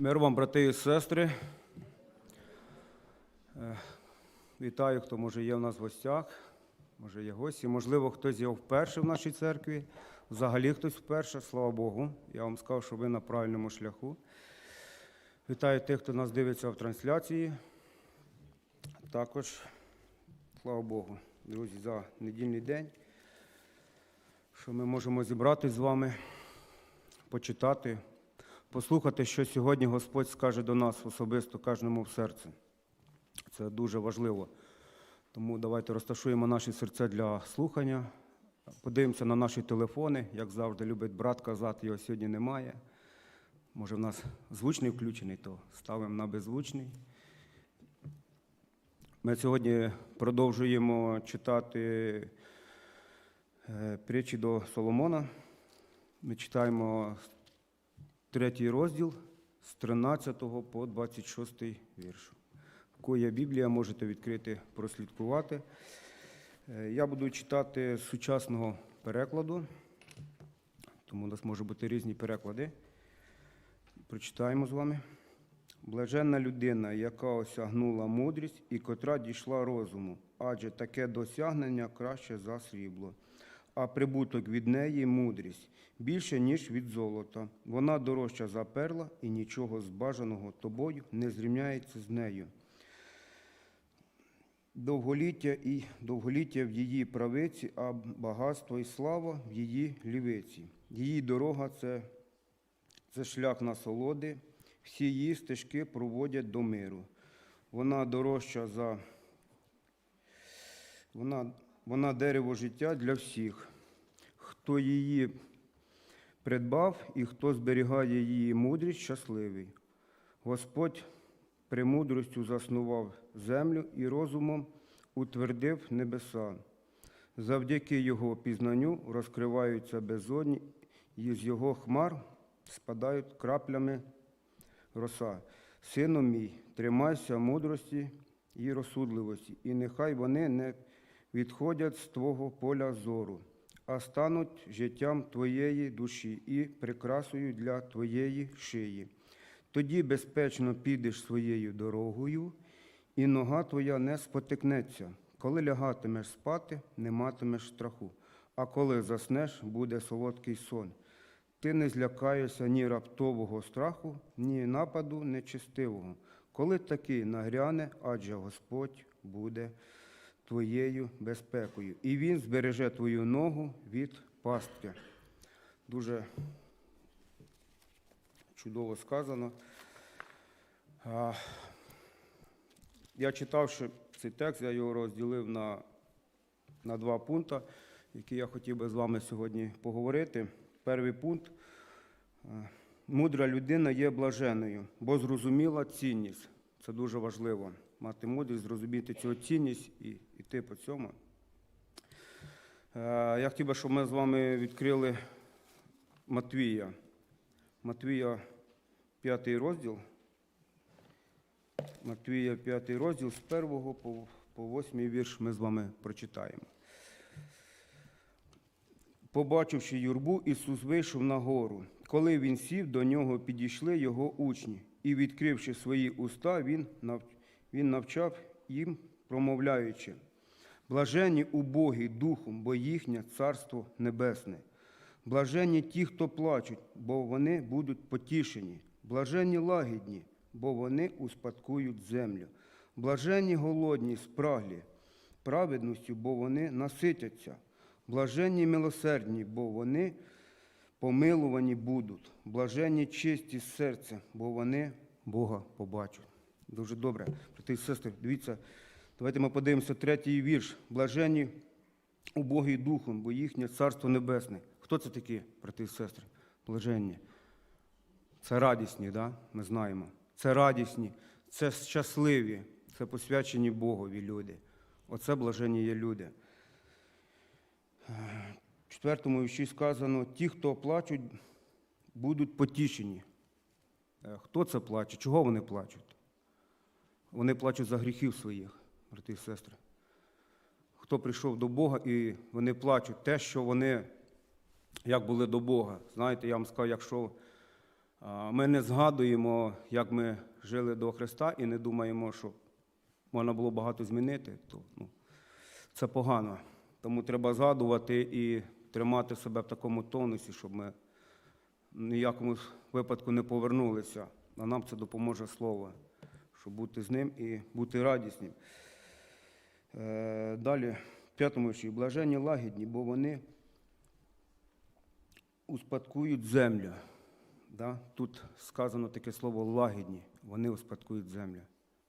Мир вам, брати і сестри. Е, Вітаю, хто може є в нас в гостях, може є гості. Можливо, хтось є вперше в нашій церкві. Взагалі хтось вперше, слава Богу. Я вам сказав, що ви на правильному шляху. Вітаю тих, хто нас дивиться в трансляції. Також, слава Богу, друзі, за недільний день, що ми можемо зібратися з вами, почитати, послухати, що сьогодні Господь скаже до нас особисто кожному в серце. Це дуже важливо. Тому давайте розташуємо наші серця для слухання. Подивимося на наші телефони, як завжди любить брат казати, його сьогодні немає. Може, в нас звучний включений, то ставимо на беззвучний. Ми сьогодні продовжуємо читати е, притчі до Соломона. Ми читаємо третій розділ з 13 по 26 вірш. Є Біблія, можете відкрити, прослідкувати. Е, Я буду читати з сучасного перекладу, тому у нас можуть бути різні переклади. Прочитаємо з вами. Блаженна людина, яка осягнула мудрість і котра дійшла розуму, адже таке досягнення краще за срібло, а прибуток від неї мудрість більше, ніж від золота. Вона дорожча за перла, і нічого з бажаного тобою не зрівняється з нею. Довголіття і довголіття в її правиці, а багатство і слава в її лівиці. Її дорога це, це шлях насолоди, всі її стежки проводять до миру. Вона дорожча за вона, вона дерево життя для всіх. Хто її придбав і хто зберігає її мудрість, щасливий. Господь премудростю заснував землю і розумом утвердив небеса. Завдяки його пізнанню розкриваються безодні, і з його хмар спадають краплями роса. Сину мій, тримайся мудрості і розсудливості, і нехай вони не відходять з твого поля зору, а стануть життям твоєї душі і прикрасою для твоєї шиї. Тоді безпечно підеш своєю дорогою, і нога твоя не спотикнеться. Коли лягатимеш спати, не матимеш страху, а коли заснеш, буде солодкий сон. Ти не злякаєшся ні раптового страху, ні нападу нечистивого. Коли такий нагряне, адже Господь буде твоєю безпекою, і Він збереже твою ногу від пастки. Дуже чудово сказано. Я читав що цей текст, я його розділив на, на два пункти, які я хотів би з вами сьогодні поговорити. Перший пункт. Мудра людина є блаженою, бо зрозуміла цінність. Це дуже важливо. Мати мудрість, зрозуміти цю цінність і йти по цьому. Е, Я хотів би, щоб ми з вами відкрили Матвія. Матвія, п'ятий розділ. Матвія, п'ятий розділ з першого по, по восьмий вірш ми з вами прочитаємо. Побачивши юрбу, Ісус вийшов на гору. Коли він сів, до нього підійшли його учні, і, відкривши свої уста, він. Він навчав їм, промовляючи: Блаженні убогі духом, бо їхнє царство небесне. Блаженні ті, хто плачуть, бо вони будуть потішені. Блаженні лагідні, бо вони успадкують землю. Блаженні голодні, спраглі, праведністю, бо вони наситяться. Блаженні милосердні, бо вони помилувані будуть. Блаженні чисті серця, бо вони Бога побачать. Дуже добре. Брати і сестри, дивіться, давайте ми подивимося третій вірш. Блаженні убогі духом, бо їхнє царство небесне. Хто це такі, брати і сестри? Блаженні. Це радісні, да? ми знаємо. Це радісні, це щасливі, це посвячені Богові люди. Оце блаженні є люди. Четвертому вірші сказано, ті, хто плачуть, будуть потішені. Е, Хто це плаче? Чого вони плачуть? Вони плачуть за гріхів своїх, брати і сестри. Хто прийшов до Бога і вони плачуть те, що вони як були до Бога. Знаєте, я вам сказав, якщо Ми не згадуємо, як ми жили до Христа, і не думаємо, що можна було багато змінити, то ну, це погано. Тому треба згадувати і тримати себе в такому тонусі, щоб ми в ніякому випадку не повернулися. А нам це допоможе слово, щоб бути з ним і бути радісним. Е, Далі, в п'ятому вірші. Блаженні лагідні, бо вони успадкують землю. Да? Тут сказано таке слово лагідні, вони успадкують землю.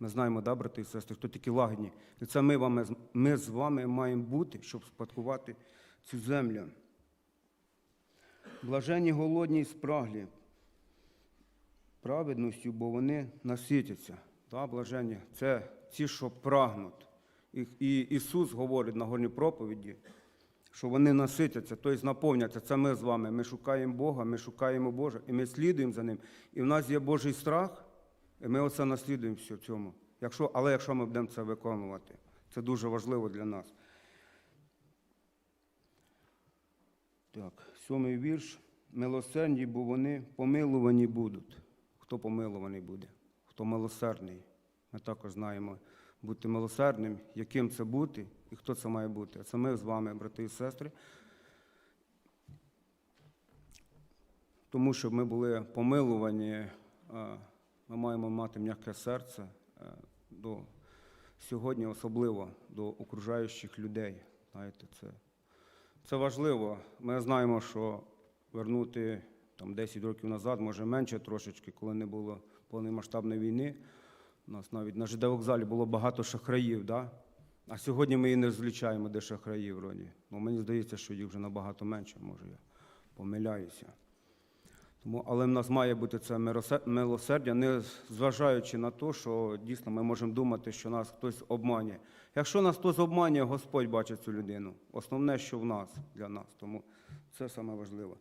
Ми знаємо, да, брати і сестри, хто такі лагідні. І це ми, вами, ми з вами маємо бути, щоб спадкувати цю землю. Блаженні голодні і спраглі праведністю, бо вони наситяться. Да, блаженні це ті, що прагнуть. І, і Ісус говорить на горній проповіді, що вони наситяться, тобто наповняться. Це ми з вами. Ми шукаємо Бога, ми шукаємо Бога, і ми слідуємо за Ним. І в нас є Божий страх, і ми оце наслідуємо все цьому. Якщо, але якщо ми будемо це виконувати, це дуже важливо для нас. Так, сьомий вірш. Милосердні, бо вони помилувані будуть. Хто помилуваний буде? Хто милосердний? Ми також знаємо бути милосердним, яким це бути і хто це має бути. Це ми з вами, брати і сестри. Тому щоб ми були помилувані, е, ми маємо мати м'яке серце е, до сьогодні, особливо до окружаючих людей. Знаєте, це, це важливо. Ми знаємо, що вернути там, 10 років назад, може менше трошечки, коли не було повномасштабної війни. У нас навіть на ЖД вокзалі було багато шахраїв, да? а сьогодні ми і не розлічаємо, де шахраї вроді. Ну, мені здається, що їх вже набагато менше, може я помиляюся. Тому, але в нас має бути це милосердя, не зважаючи на те, що дійсно ми можемо думати, що нас хтось обманює. Якщо нас хтось обманює, Господь бачить цю людину. Основне, що в нас для нас. Тому це саме важливе.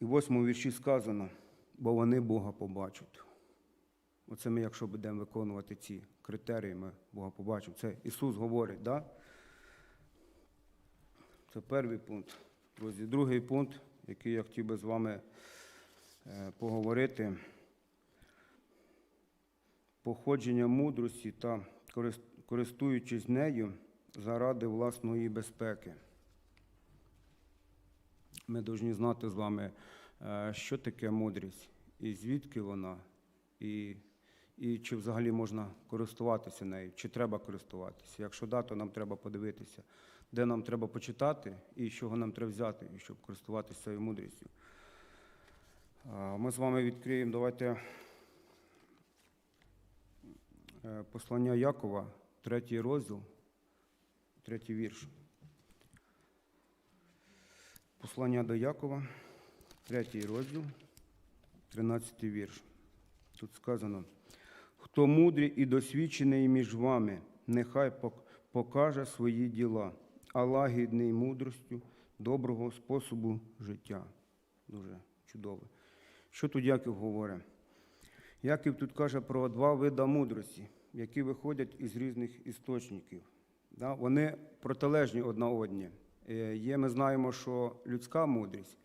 І в восьмому вірші сказано, бо вони Бога побачать. Оце ми, якщо будемо виконувати ці критерії, ми Бога побачимо. Це Ісус говорить, да? Це перший пункт. Друзі, другий пункт, який я хотів би з вами е, поговорити. Походження мудрості та користуючись нею заради власної безпеки. Ми повинні знати з вами, е, що таке мудрість, і звідки вона, і, і чи взагалі можна користуватися нею, чи треба користуватися. Якщо да, то нам треба подивитися, де нам треба почитати і з чого нам треба взяти, щоб користуватися цією мудрістю. Ми з вами відкриємо, давайте е, послання Якова, третій розділ, третій вірш. Послання до Якова, третій розділ, 13 вірш. Тут сказано: хто мудрий і досвідчений між вами, нехай покаже свої діла, а лагідний мудростю доброго способу життя. Дуже чудово. Що тут Яків говорить? Яків тут каже про два види мудрості, які виходять із різних істочників. Вони протилежні одна одні. Е, Є, ми знаємо, що людська мудрість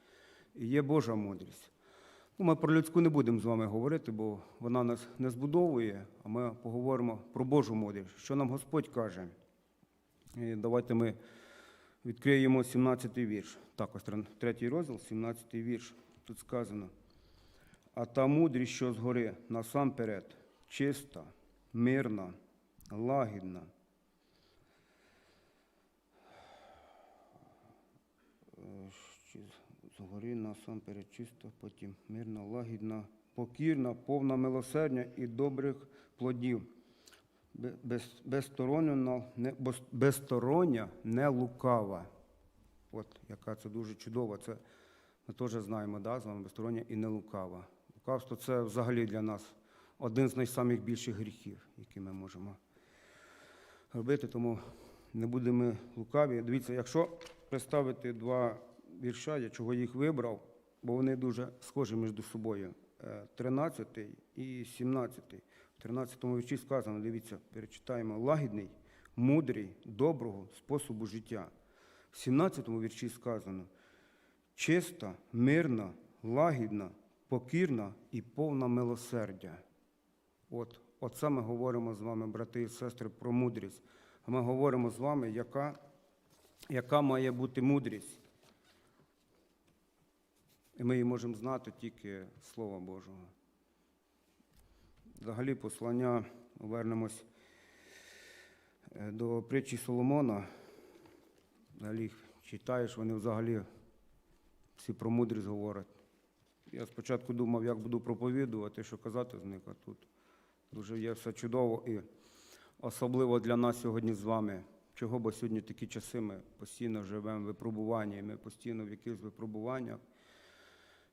і є Божа мудрість. Ну, ми про людську не будемо з вами говорити, бо вона нас не збудовує, а ми поговоримо про Божу мудрість. Що нам Господь каже? І давайте ми відкриємо 17-й вірш. Також третій розділ, 17-й вірш. Тут сказано. А та мудрість, що згори насамперед, чиста, мирна, лагідна, Е, ще з- Згори насамперед чиста, потім мирна, лагідна, покірна, повна милосердя і добрих плодів. Без, безстороння, не, лукава. От яка це дуже чудова. Це ми теж знаємо, да, з вами безстороння і не лукава. Лукавство це взагалі для нас один з найсамих гріхів, які ми можемо робити, тому не будемо лукаві. Дивіться, якщо представити два вірша, я чого їх вибрав, бо вони дуже схожі між собою. 13 і 17. В 13 вірші сказано, дивіться, перечитаємо, лагідний, мудрий, доброго способу життя. В 17 вірші сказано, чиста, мирна, лагідна, покірна і повна милосердя. От, оце ми говоримо з вами, брати і сестри, про мудрість. Ми говоримо з вами, яка, яка має бути мудрість. І ми її можемо знати тільки Слова Божого. Взагалі, послання, повернемось е, до притчі Соломона. Взагалі, їх читаєш, вони взагалі всі про мудрість говорять. Я спочатку думав, як буду проповідувати, що казати з них, а тут дуже є все чудово і особливо для нас сьогодні з вами. Чого, бо сьогодні такі часи ми постійно живемо в випробуванні, ми постійно в якихось випробуваннях.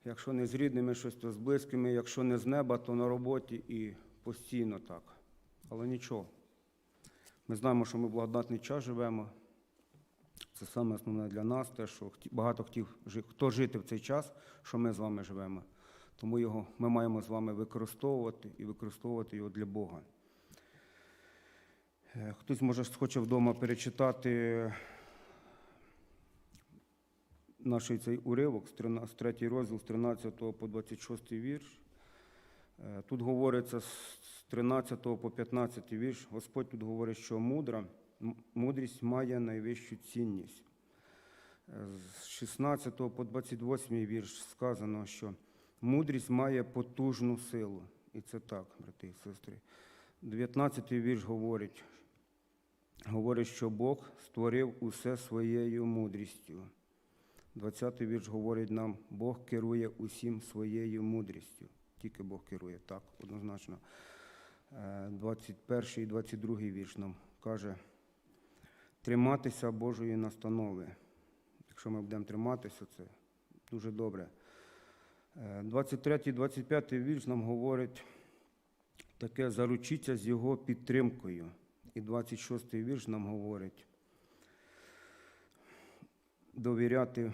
Якщо не з рідними, щось то з близькими, якщо не з неба, то на роботі і постійно так. Але нічого. Ми знаємо, що ми благодатний час живемо. Це саме основне для нас, те, що багато хотів хто жити в цей час, що ми з вами живемо. Тому його ми маємо з вами використовувати і використовувати його для Бога. Е, Хтось може хоче вдома перечитати наш цей уривок з 13 третій розділ з 13 по 26 вірш. Е, Тут говориться з 13 по 15 вірш. Господь тут говорить, що мудра, мудрість має найвищу цінність. Е, З 16 по 28 вірш сказано, що мудрість має потужну силу. І це так, брати і сестри. 19 вірш говорить, говорить, що Бог створив усе своєю мудрістю. 20-й вірш говорить нам, Бог керує усім своєю мудрістю. Тільки Бог керує, так, однозначно. Е, 21 і 22 вірш нам каже, триматися Божої настанови. Якщо ми будемо триматися, це дуже добре. Е, 23 і 25 вірш нам говорить таке, заручіться з його підтримкою. І 26 вірш нам говорить, довіряти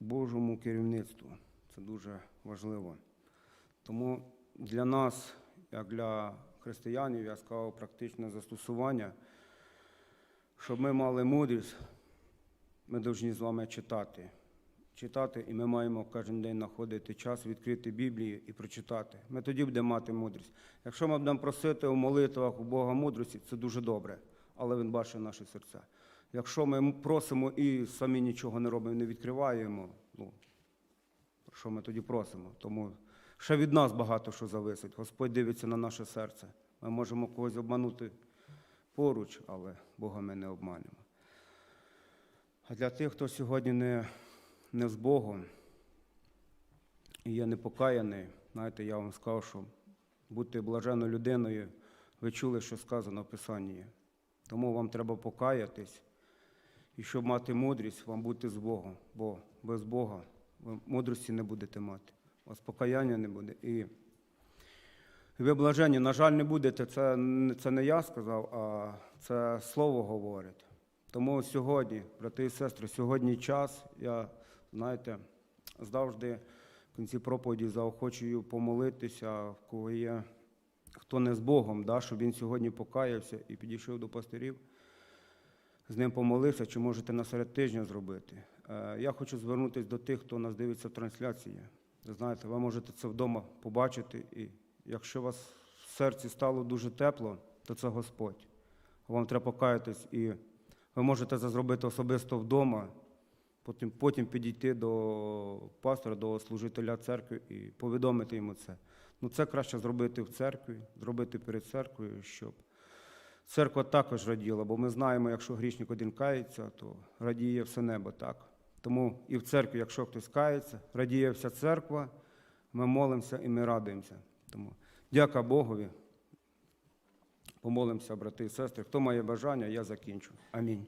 Божому керівництву. Це дуже важливо. Тому для нас, як для християнів, я сказав практичне застосування, щоб ми мали мудрість, ми повинні з вами читати. Читати, і ми маємо кожен день знаходити час, відкрити Біблію і прочитати. Ми тоді будемо мати мудрість. Якщо ми будемо просити у молитвах у Бога мудрості, це дуже добре, але Він бачить наші серця. Якщо ми просимо і самі нічого не робимо, не відкриваємо, ну, про що ми тоді просимо? Тому ще від нас багато що зависить. Господь дивиться на наше серце. Ми можемо когось обманути поруч, але Бога ми не обманемо. А для тих, хто сьогодні не, не з Богом і є непокаяний, знаєте, я вам сказав, що бути блаженною людиною, ви чули, що сказано в Писанні. Тому вам треба покаятись. І щоб мати мудрість, вам бути з Богом, бо без Бога ви мудрості не будете мати. У вас покаяння не буде. І ви блажені, на жаль, не будете. Це, це не я сказав, а це слово говорить. Тому сьогодні, брати і сестри, сьогодні час, я, знаєте, завжди в кінці проповіді заохочую помолитися, в кого є, хто не з Богом, да, щоб він сьогодні покаявся і підійшов до пастирів з ним помолився, чи можете на серед тижня зробити. Е, Я хочу звернутися до тих, хто нас дивиться в трансляції. Знаєте, ви можете це вдома побачити, і якщо у вас в серці стало дуже тепло, то це Господь. Вам треба покаятись, і ви можете це зробити особисто вдома, потім, потім підійти до пастора, до служителя церкви і повідомити йому це. Ну, це краще зробити в церкві, зробити перед церквою, щоб Церква також раділа, бо ми знаємо, якщо грішник один кається, то радіє все небо так. Тому і в церкві, якщо хтось кається, радіє вся церква, ми молимося і ми радуємося. Тому дяка Богові. Помолимося, брати і сестри. Хто має бажання, я закінчу. Амінь.